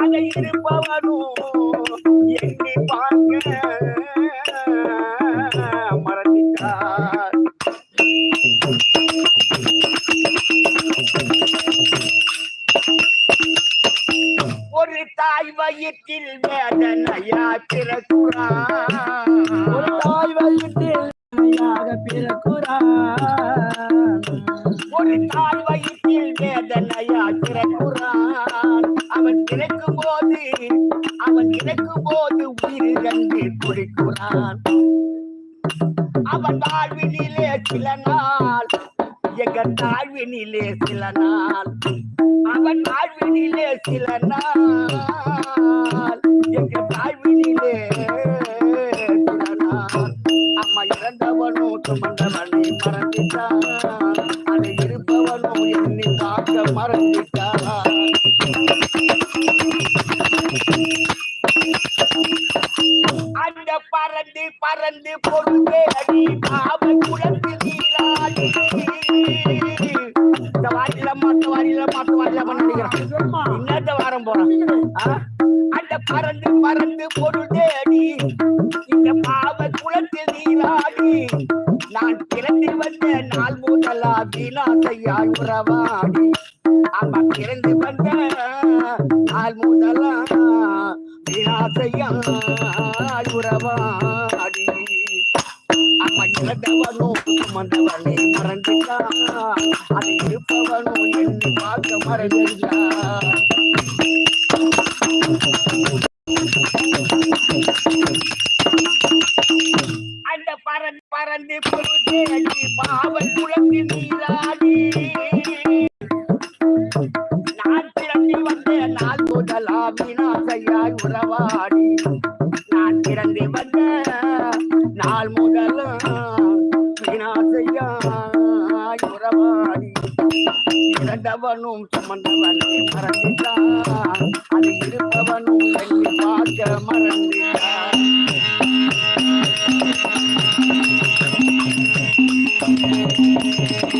அதை இருப்பவனும் எண்ணி பார்க்க? மறந்துட்டார் ஒரு தாய் வயிற்றில் வேதனையா பிறக்குறான். ஒரு தாய் வயிற்றில் யாக பிறக்குறான். ஒரு தாய் வயிற்றில் வேதனையா பிறக்குறான். அவன் இறக்கும் போது உயிரிழந்து கண்டு குடிக்கிறான் அவன் வாழ்வினிலே சில நாள் எங்கள் தாழ்வினிலே சில நாள். அவன் வாழ்வினிலே சில நாள் எங்கள் தாழ்வினிலே சில நாள். அம்மா இறந்தவனோ சுமந்தவனை மறந்துட்டான். அதை இருப்பவனோ என்னை பார்க்க மறந்துட்டான். பறந்து பறந்து பொறுத்தே அடி பாவன் குழந்தை நீராடி. இந்த வாரியில மாத்த வாரியில மாத்த வாரியில நினைக்கிறான் இன்னத்த வாரம் போறான்? அந்த பறந்து பறந்து பொருள் அடி இந்த பாவ குளத்தில் நீராடி. நான் பிறந்து வந்த நாள் முதலா வினாசையாய் உறவாடி அம்மா பிறந்து வந்த நாள் முதலா வினாசையாய் உறவாடி. அம்மா இறந்தவனோ சுமந்தவனே மறந்துட்டான் அது இருப்பவனோ எண்ணி பார்க்க மறந்துட்டான் அந்த பறந்து பறந்து பாவல் குளம் முதலா வினாசையாய் உறவாடி நான் பிறந்து வந்த நாள் முதலா வினாசையாய் உறவாடி இறந்தவனும் சுமந்தவனை மறந்துட்டான் அது இருப்பவனும் பார்க்க மறந்துட்டான்